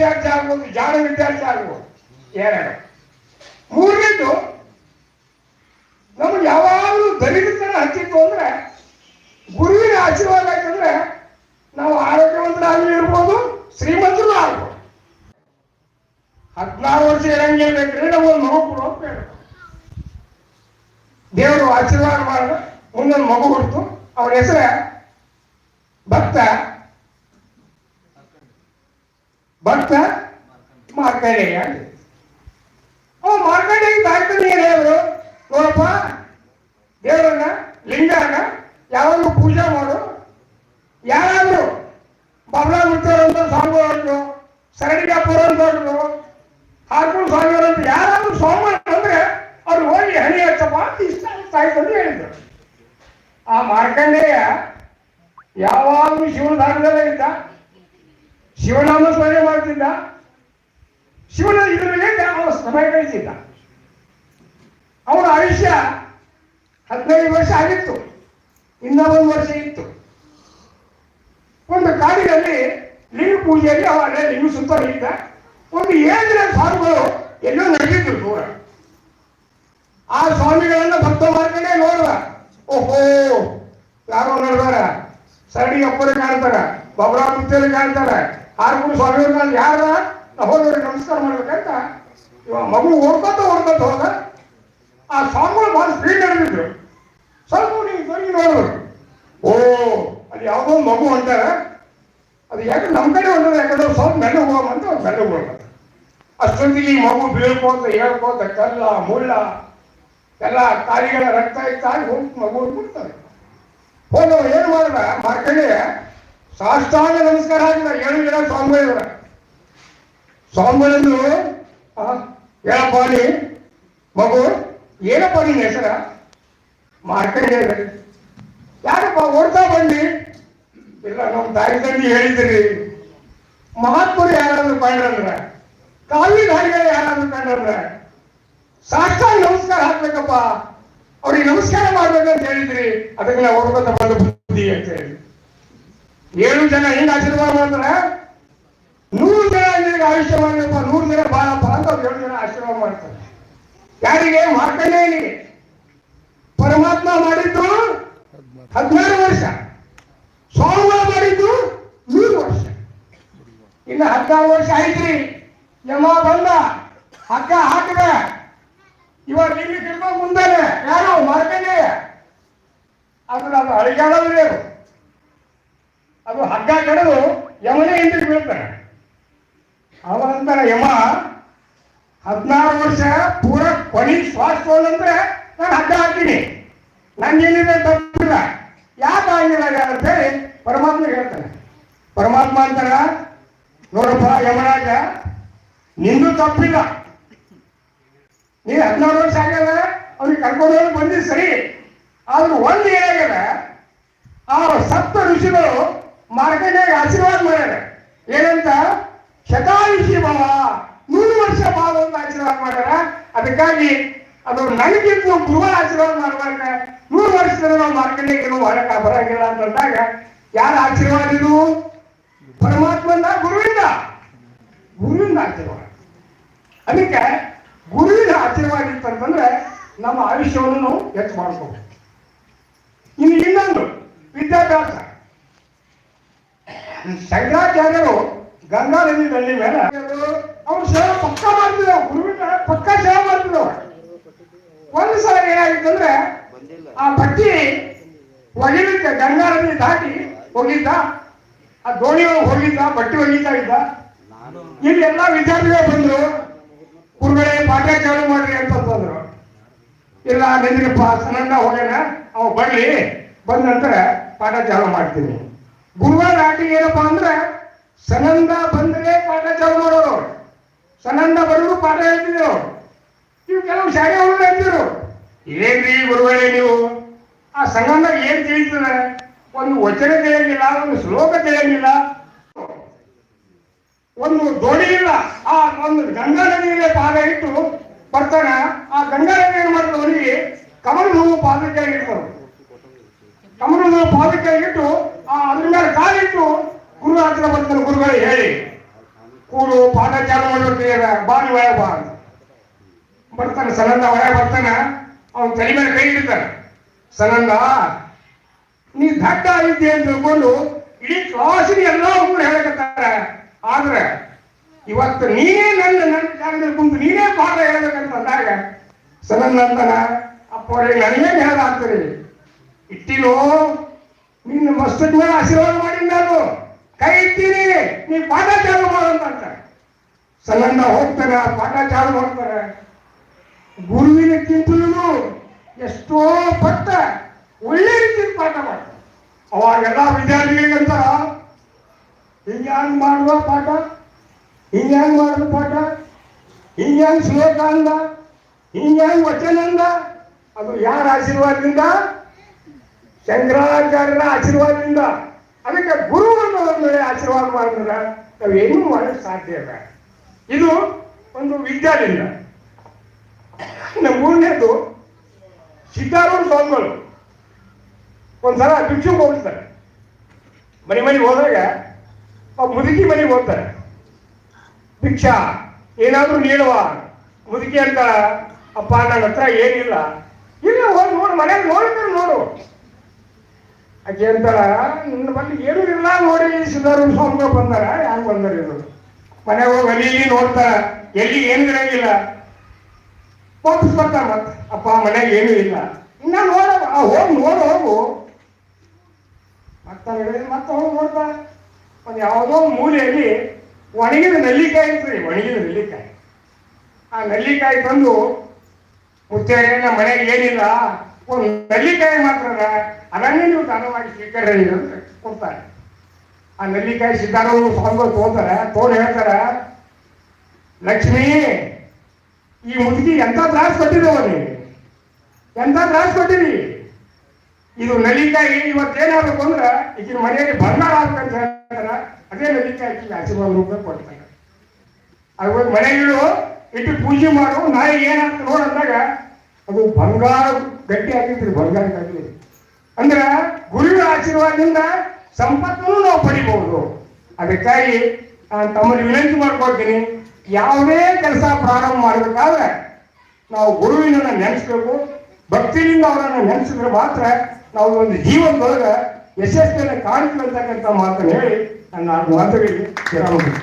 ವಿದ್ಯಾರ್ಥಿ ಆಗ್ಬೋದು ಜಾಣ ವಿದ್ಯಾರ್ಥಿ ಆಗ್ಬೋದು ಎರಡು ಮೂರನೇದು, ನಮ್ಗೆ ಯಾವಾಗಲೂ ದಲಿತರ ಹತ್ತಿತ್ತು ಅಂದ್ರೆ, ಗುರುವಿನ ಆಶೀರ್ವಾದ ಆಯ್ತಂದ್ರೆ ನಾವು ಆರೋಗ್ಯವಂತರಾಗಿ ಇರ್ಬೋದು, ಶ್ರೀಮಂತರು ಆಗ್ಬೋದು. ಹದಿನಾರು ವರ್ಷ ಇರಂಗೆ ಬೇಕ್ರಿ ನಾವು ಒಂದು ಮಗು ಹೇಳ್ತಾರೆ. ದೇವರು ಆಶೀರ್ವಾದ ಮಾಡಿದ ಮುಂದೊಂದು ಮಗು ಹುಡ್ತು ಅವ್ರ ಹೆಸರ ಭಕ್ತ. ಭಕ್ತ ಮಾರ್ಕಂಡೇಯ. ಅವ ಮಾರ್ಕಂಡೇಯ ತಾಯ್ತಾನೆ ಏನು ಹೇಳಿದ್ರು ನೋಡಪ್ಪ, ದೇವರನ್ನ, ಲಿಂಗನ ಯಾವಾಗಲೂ ಪೂಜೆ ಮಾಡು. ಯಾರಾದ್ರು ಬಬಲ ಮುಚ್ಚೋರಂತ ಸ್ವಾಮಿಗಳು ಸರಣಿಗಾಪುರ ಅಂತ ಹಾಕೊಂಡು ಸ್ವಾಮಿಗಳಂತ ಯಾರಾದ್ರೂ ಸೋಮವಾರ ಅಂದ್ರೆ ಅವ್ರು ಹೋಗಿ ಹಣಿ ಹಚ್ಚಪ್ಪ ಅಂತ ಇಷ್ಟ ತಾಯ್ತಂದು ಹೇಳಿದ್ರು. ಆ ಮಾರ್ಕಂಡೇಯ ಯಾವಾಗಲೂ ಶಿವನ ಧಾರದಲ್ಲೇ ಇದ್ದ. ಶಿವನಾಮ ಸ್ಮರಣೆ ಮಾಡ್ತಿದ್ದ ಶಿವನ ಇದರಲ್ಲಿ ಅವನು ಸಮಯ ಕಳಿಸಿದ್ದ ಅವನ ಆಯುಷ್ಯ ಹದಿನೈದು ವರ್ಷ ಆಗಿತ್ತು. ಇನ್ನ ಒಂದು ವರ್ಷ ಇತ್ತು. ಒಂದು ಕಾಡಿನಲ್ಲಿ ಲಿಂಗ ಪೂಜೆಯಲ್ಲಿ ಅವ ಅಲ್ಲೇ ಲಿಂಗ ಸುತ್ತ ಇದ್ದ ಒಂದು ಏಳು ಜನ ಸ್ವಾಮಿಗಳು ಎಲ್ಲೋ ನಡೆದಿದ್ರು ದೂರ. ಆ ಸ್ವಾಮಿಗಳನ್ನ ಭಕ್ತ ಮಾಡ್ಕೊಂಡೇ ನೋಡುವ. ಓಹೋ, ಯಾರೋ ನೋಡ್ತಾರ ಸರಣಿ ಅಪ್ಪರು ಕಾಣ್ತಾರ ಬಬರಾ ಮುತ್ತೇರು ಕಾಣ್ತಾರ. ಆರ್ಮೂರು ಸಾವಿರ ಕಾಣ್ ಯಾರ ಹೋದವ್ರಿಗೆ ನಮಸ್ಕಾರ ಮಾಡ್ಬೇಕಂತ? ಇವ ಮಗು ಓಡ್ಕೊತ ಓಡ್ಕೊತ ಹೋದ. ಆ ಸ್ವಾಮಿಗಳು ಭಾಳ ಸ್ಪೀಡ್ ನಡೆದಿದ್ರು. ಸ್ವಲ್ಪ ನೀವು ತಿರುಗಿ ನೋಡ್ಬೇಕು ಓ ಅದು ಯಾವುದೋ ಮಗು ಅಂತಾರೆ ಅದು ಯಾಕೆ ನಮ್ಮ ಕಡೆ ಒಂದದ ಯಾಕಂದ್ರೆ ಸ್ವಲ್ಪ ಮೆಲ್ಲ ಹೋಗಂತ ಅಂತ ಮೆಲ್ಲ ಹೋಗ್ತಾರೆ ಅಷ್ಟೊಂದಿಗೆ ಈ ಮಗು ಬೀಳ್ಕೋತ ಹೇಳ್ಕೋತ ಕಲ್ಲ, ಮುಳ್ಳ, ಎಲ್ಲ ಕಾಲಿಗಳ ರಕ್ತ ಇತ್ತಾಗಿ ಹೋಗಿ ಮಗು ಬಿಡ್ತಾರೆ ಹೋದವ ಏನು ಮಾಡಿದ? ಮಾರ್ಕಂಡೆ ಸಾಷ್ಟಾಂಗ ನಮಸ್ಕಾರ ಹಾಕಿದ್ದಾರೆ ಏಳು ಜನ ಸ್ವಾಮಿಗಳಂದ್ರು ಆ, ಹೇಳಪ್ಪ ನೀ ಮಗು ಏನಪ್ಪ ನಿನ್ನ ಹೆಸರ? ಮಾರ್ಕಂಡೆ ಹೇಳಿದ್ರು. ಯಾಕಪ್ಪ ಓಡ್ತಾ ಬಂದಿ ಇಲ್ಲ ನಮ್ಮ ತಾಯಿ ತಂದೆ ಹೇಳಿದ್ರಿ. ಮಹಾತ್ಮರು ಯಾರಾದ್ರೂ ಕಂಡ್ರಂದ್ರ ಕಾಲಿ ಧಾರಿಗಳು ಯಾರಾದ್ರೂ ಕಂಡ್ರಂದ್ರ ಸಾಷ್ಟಾಂಗ ನಮಸ್ಕಾರ ಹಾಕ್ಬೇಕಪ್ಪ. ಅವ್ರಿಗೆ ನಮಸ್ಕಾರ ಮಾಡ್ಬೇಕಂತ ಹೇಳಿದ್ರಿ. ಅದಕ್ಕೆ ನಾವು ಹೊರಗತ ಬಂದು ಬುದ್ಧಿ ಅಂತ ಹೇಳಿ. ಏಳು ಜನ ಹೆಂಗ್ ಆಶೀರ್ವಾದ ಮಾಡಿದ್ರೆ ನೂರು ಜನ ನಿನಗೆ ಆಯುಷ್ಯ ನೂರು ಜನ ಬಾಳಪ್ಪ ಅಂತ ಏಳು ಜನ ಆಶೀರ್ವಾದ ಮಾಡ್ತಾರೆ. ಯಾರಿಗೆ? ಮಾರ್ಕಂಡೇಯನಿಗೆ. ಪರಮಾತ್ಮ ಮಾಡಿದ್ದು ಹದಿನಾರು ವರ್ಷ. ಸೋಮವಾರ ಮಾಡಿದ್ದು ನೂರು ವರ್ಷ. ಇನ್ನು ಹದಿನಾರು ವರ್ಷ ಆಯ್ತ್ರಿ. ಯಮ ಬಂದ. ಹಗ್ಗ ಹಾಕಿದ. ಇವಾಗ ಇಲ್ಲಿ ಕಿಡ್ಕೊಂಡು ಮುಂದಾನೆ. ಯಾರು? ಮಾರ್ಕಂಡೆ ಅದು ಅದು ಅಳಿಗಾಡೋದ್ರಿ ಅದು ಹಗ್ಗ ಕಡಿದು ಯಮನೇ ಹಿಂದೆ ಬೀಳ್ತಾರೆ ಅವನಂತಾನೆ ಯಮ ಹದಿನಾರು ವರ್ಷ ಪೂರ ಕೊನೆ ಶ್ವಾಸ ತಗೊಂಡ್ರೆ ನಾನು ಹಗ್ಗ ಹಾಕ್ತೀನಿ. ನಂಗೇನಿದೆ ತಪ್ಪಿಲ್ಲ ಯಾಕೆ ಆಗಿಲ್ಲ ಅಂತ ಹೇಳಿ ಪರಮಾತ್ಮ ಹೇಳ್ತಾನೆ. ಪರಮಾತ್ಮ ಅಂತಾನ, ನೋಡಪ್ಪ ಯಮರಾಜ, ನಿಂದು ತಪ್ಪಿಲ್ಲ. ನೀ ಹದಿನಾರು ವರ್ಷ ಆಗ್ಯದ, ಅವ್ನಿಗೆ ಕರ್ಕೊಂಡು ಬಂದಿದ್ದು ಸರಿ. ಆದ್ರೆ ಒಂದು ಏನಾಗ್ಯದ, ಆ ಸಪ್ತ ಋಷಿಗಳು ಮಾರ್ಕಂಡೇಯ ಆಶೀರ್ವಾದ ಮಾಡ್ಯಾರ ಏನಂತ? ಶತಾಯುಷಿ ಭಾವ. ನೂರು ವರ್ಷ ಭಾವ ಅಂತ ಆಶೀರ್ವಾದ ಮಾಡ್ಯಾರ ಅದಕ್ಕಾಗಿ ಅದು ನನಗಿಂತ ಗುರುವ ಆಶೀರ್ವಾದ ಮಾಡ್ಬೇಕ ನೂರು ವರ್ಷದ ನಾವು ಏನು ಹೊರಕ ಬರಂಗಿಲ್ಲ ಅಂತಂದಾಗ ಯಾರ ಆಶೀರ್ವಾದ ಇದು? ಪರಮಾತ್ಮನ ಗುರುವಿಂದ. ಗುರುವಿಂದ ಆಶೀರ್ವಾದ. ಅದಕ್ಕೆ ಗುರುವಿನ ಆಶೀರ್ವಾದ ಇತ್ತಂತಂದ್ರೆ ನಮ್ಮ ಆಯುಷ್ಯವನ್ನು ನಾವು ಹೆಚ್ಚು ಮಾಡ್ಕೋಬೇಕು. ಇನ್ನು ಇನ್ನೊಂದು ವಿದ್ಯಾಭ್ಯಾಸ. ಶಂಕರಾಚಾರ್ಯರು ಗಂಗಾ ನದಿ ನಲ್ಲಿ ಮೇಲೆ ಅವ್ರು ಸೇವೆ ಪಕ್ಕ ಮಾಡ್ತಿದ್ರು ಗುರುವಿನ ಪಕ್ಕ ಸೇವೆ ಮಾಡ್ತಿದ್ರು. ಒಂದು ಸಲ ಏನಾಗಿತ್ತಂದ್ರೆ, ಆ ಬಟ್ಟಿ ಒಗಿಲಿಕ್ಕೆ ಗಂಗಾ ನದಿ ದಾಟಿ ಹೋಗಿದ್ದ. ಆ ದೋಣಿ ಒಳಗೆ ಹೋಗಿದ್ದ ಬಟ್ಟಿ ಒಗಿತಾ ಇದ್ದ. ಇಲ್ಲಿ ಎಲ್ಲ ವಿದ್ಯಾರ್ಥಿಗಳು ಬಂದ್ರು. ಗುರುಗಳೇ, ಪಾಠ ಚಾಲು ಮಾಡ್ರಿ ಅಂತಂದ್ರು ಇಲ್ಲ ನಿಂದ್ರಪ್ಪ ಸನಂದ ಹೋಗ್ಯಾನ. ಅವ್ ಬರ್ಲಿ. ಬಂದ ನಂತರ ಪಾಠ ಚಾಲು ಮಾಡ್ತೀನಿ ಗುರುವಾರ ನಾಟಿ ಏನಪ್ಪಾ ಅಂದ್ರೆ, ಸನಂದ ಬಂದ್ರೆ ಪಾಠ ಚಾಲು ಮಾಡೋರು. ಸನಂದ ಬರೋರು ಪಾಠ ಹೇಳ್ತಿದ್ರು. ನೀವು ಕೆಲವು ಶಾಲೆ ಹುಡುಗ ಹೇಳ್ತಿದ್ರು. ಏನ್ರಿ ಗುರುಗಳೇ ನೀವು? ಆ ಸಂಗಂಧ ಏನ್ ತಿಳಿತದೆ? ಒಂದು ವಚನ ತಿಳಿಯಂಗಿಲ್ಲ, ಒಂದು ಶ್ಲೋಕ ತಿಳಿಯಂಗಿಲ್ಲ. ಒಂದು ದೋಣಿ ಇಲ್ಲ. ಆ ಒಂದು ಗಂಗಾ ನದಿಗೆ ಪಾದ ಇಟ್ಟು ಬರ್ತಾನ. ಆ ಗಂಗಾ ನದಿ ಏನ್ ಮಾಡ್ತಾರೆ ಅವನಿಗೆ? ಕಮಲ ಹೂವು ಪಾದಕ್ಕೆ ಇಡ್ತಾರೆ ಕಮಲ ಹೂವು ಪಾದಕ್ಕೆ ಇಟ್ಟು ಆ ಅದ್ರ ಮೇಲೆ ಕಾಲಿಟ್ಟು ಗುರು ಹತ್ರ ಬರ್ತಾನೆ ಗುರುಗಳು ಹೇಳಿ ಕೂಡು ಪಾಠ ಚಾಲು ಮಾಡ್ಬಿಡ್ತೀರ ಬಾ ನೀ ಒಳಗೆ ಬಾ ಬರ್ತಾನೆ, ಸನಂದ ಒಳಗೆ ಬರ್ತಾನೆ? ಅವ್ನ ತಲೆ ಮೇಲೆ ಕೈ ಇಡ್ತಾನೆ ಸನಂದ, ನೀ ದಡ್ಡ ಆಗಿದ್ದೆ ಅಂತ ತಿಳ್ಕೊಂಡು ಇಡೀ ಕ್ಲಾಸಿಗೆ ಎಲ್ಲ ಹುಡುಗರು ಹೇಳಕತ್ತಾರೆ. ಆದ್ರೆ ಇವತ್ತು ನೀನೇ ನನ್ನ ನನ್ನ ಜಾಗದಲ್ಲಿ ಕುಂತು ನೀನೇ ಪಾಠ ಹೇಳ್ಬೇಕಂತ ಅಂದಾಗ ಸನಂದ ಅಂತಾನ, ಅಪ್ಪ ನನಗೇನು ಹೇಳಾಗ್ತದೆ ಇಟ್ಟಿನೋ ನಿನ್ನ ಮಸ್ತಕ್ ಮೇಲೆ ಆಶೀರ್ವಾದ ಮಾಡಿ ನಾನು ಕೈ ಇತ್ತೀನಿ ನೀ ಪಾಠ ಚಾಲು ಮಾಡಂತ ಅಂತ ಸನಂದ ಹೋಗ್ತಾರೆ ಪಾಠ ಚಾಲು ಮಾಡ್ತಾರೆ. ಗುರುವಿನಕ್ಕಿಂತಲೂ ಎಷ್ಟೋ ಪಟ್ಟ ಒಳ್ಳೆ ರೀತಿಯಲ್ಲಿ ಪಾಠ ಮಾಡ್ತಾರೆ. ಅವಾಗೆಲ್ಲ ವಿದ್ಯಾರ್ಥಿಗಳಿಗಂತ ಹಿಂಗೆ ಹಂಗೆ ಮಾಡುವ ಪಾಠ? ಹಿಂಗೆ ಹಂಗೆ ಮಾಡುವ ಪಾಠ? ಹಿಂಗೆ ಹಂಗೆ ಶ್ಲೋಕ ಅಂದ ಹಿಂಗೆ ಹಂಗೆ ವಚನ ಅಂದ ಅದು ಯಾರ ಆಶೀರ್ವಾದದಿಂದ? ಶಂಕರಾಚಾರ್ಯರ ಆಶೀರ್ವಾದದಿಂದ. ಅದಕ್ಕೆ ಗುರುವನ್ನು ಒಂದು ಆಶೀರ್ವಾದ ಮಾಡಿದ್ರೆ ನಾವು ಏನೂ ಮಾಡಕ್ಕೆ ಸಾಧ್ಯ ಇಲ್ಲ. ಇದು ಒಂದು ವಿದ್ಯಾಲಯ ಇನ್ನು ಮೂರನೇದು ಸಿದ್ಧಾರೂಢ ಸ್ವಾಮಿಗಳು. ಒಂದ್ಸಲ ಭಿಕ್ಷು ಹೋಗ್ತಾರೆ ಮನೆ ಮನೆಗೆ ಹೋದಾಗ ಆ ಮುದುಕಿ ಮನೆಗೆ ಹೋಗ್ತಾರೆ. ಭಿಕ್ಷಾ, ಏನಾದರೂ ನೀಡುವ ಮುದುಕಿ ಅಂತ ಅಪ್ಪ ನನ್ನ ಹತ್ರ ಏನಿಲ್ಲ. ಇಲ್ಲ, ಹೋಗಿ ನೋಡು ಮನೆಯಲ್ಲಿ ನೋಡಿದ್ರೆ ನೋಡು. ಆಕೆ ಅಂತಾರ ನನ್ನ ಬಳಿ ಏನೂ ಇಲ್ಲ ನೋಡಿ, ಸಿದ್ಧಾರೂಢ ಸ್ವಾಮಿಗಳು ಬಂದಾರ, ಯಾಕೆ ಬಂದಾರ ಇದು? ಮನೆಗೆ ಹೋಗಿ ಅಲ್ಲಿ ಇಲ್ಲಿ ನೋಡ್ತಾರ. ಎಲ್ಲಿ ಏನು ಇರಂಗಿಲ್ಲ. ವಾಪಸ್ ಬರ್ತಾರ ಮತ್ತೆ ಅಪ್ಪ, ಮನೆಗೆ ಏನೂ ಇಲ್ಲ. ಇನ್ನ ನೋಡ ಹೋಗಿ ನೋಡು ಹೋಗು. ಮತ್ತೆ ಮತ್ತೆ ಹೋಗಿ ನೋಡ್ತಾರ ಒಂದು ಯಾವುದೋ ಮೂಲೆಯಲ್ಲಿ ಒಣಗಿದ ನೆಲ್ಲಿಕಾಯಿ ಇತ್ತು ಒಣಗಿದ ನೆಲ್ಲಿಕಾಯಿ. ಆ ನೆಲ್ಲಿಕಾಯಿ ತಂದು ಮುತ್ತೇರೆ ನಮ್ಮ ಮನೆಗೆ ಏನಿಲ್ಲ, ಒಂದು ನೆಲ್ಲಿಕಾಯಿ ಮಾತ್ರ ಅದ ಅದನ್ನೇ ನೀವು ದಾನವಾಗಿ ಸ್ವೀಕರಣೆ ಕೊಡ್ತಾರೆ. ಆ ನೆಲ್ಲಿಕಾಯಿ ಸಿದ್ಧಾರೂಢ ಸ್ವಾಮಿಗಳು ತೋತಾರೆ ತೋರು ಹೇಳ್ತಾರೆ, ಲಕ್ಷ್ಮೀ, ಈ ಮುದುಕಿ ಎಂತ ತ್ರಾಸ ಕೊಟ್ಟಿದ್ದೇವ ನೀವು ಎಂತ ತ್ರಾಸ ಕೊಟ್ಟಿರಿ ಇದು ನೆಲ್ಲಿಕಾಯಿ ಇವತ್ತೇನಾಗಬೇಕು ಅಂದ್ರೆ ಈಗಿನ ಮನೆಯಲ್ಲಿ ಬಂಗಾರ ಆಗ್ಬೇಕಂತ ಹೇಳ್ತಾರ. ಅದೇ ನೆಲ್ಲಿಕಾಯಿ ಆಶೀರ್ವಾದ ರೂಪ ಕೊಡ್ತಾರೆ. ಅದು ಮನೆಗಳು ಇಟ್ಟು ಪೂಜೆ ಮಾಡು, ನಾಯಿ ಏನಾಗ್ತದೆ ನೋಡಿದಾಗ ಅದು ಬಂಗಾರ ಗಟ್ಟಿ ಆಗಿತ್ತು ಬಂಗಾರ ಗಟ್ಟಿ ಅಂದ್ರೆ ಗುರುವಿನ ಆಶೀರ್ವಾದದಿಂದ ಸಂಪತ್ತನ್ನು ನಾವು ಪಡಿಬಹುದು ಅದಕ್ಕಾಗಿ ತಮ್ಮಲ್ಲಿ ವಿನಂತಿ ಮಾಡ್ಕೊಳ್ತೀನಿ, ಯಾವುದೇ ಕೆಲಸ ಪ್ರಾರಂಭ ಮಾಡಬೇಕಾದ್ರೆ ನಾವು ಗುರುವಿನ ನೆನೆಸ್ಬೇಕು, ಭಕ್ತಿಯಿಂದ ಅವರನ್ನು ನೆನೆಸಿದ್ರೆ ಮಾತ್ರ ನಾವು ಒಂದು ಜೀವನದೊಳಗೆ ಯಶಸ್ವಿಯನ್ನು ಕಾಣ್ತೀವಿ ಮಾತನ್ನು ಹೇಳಿ ನನ್ನ ಮಾತುಗಳಿಗೆ ಕೊಡ್ತೀನಿ.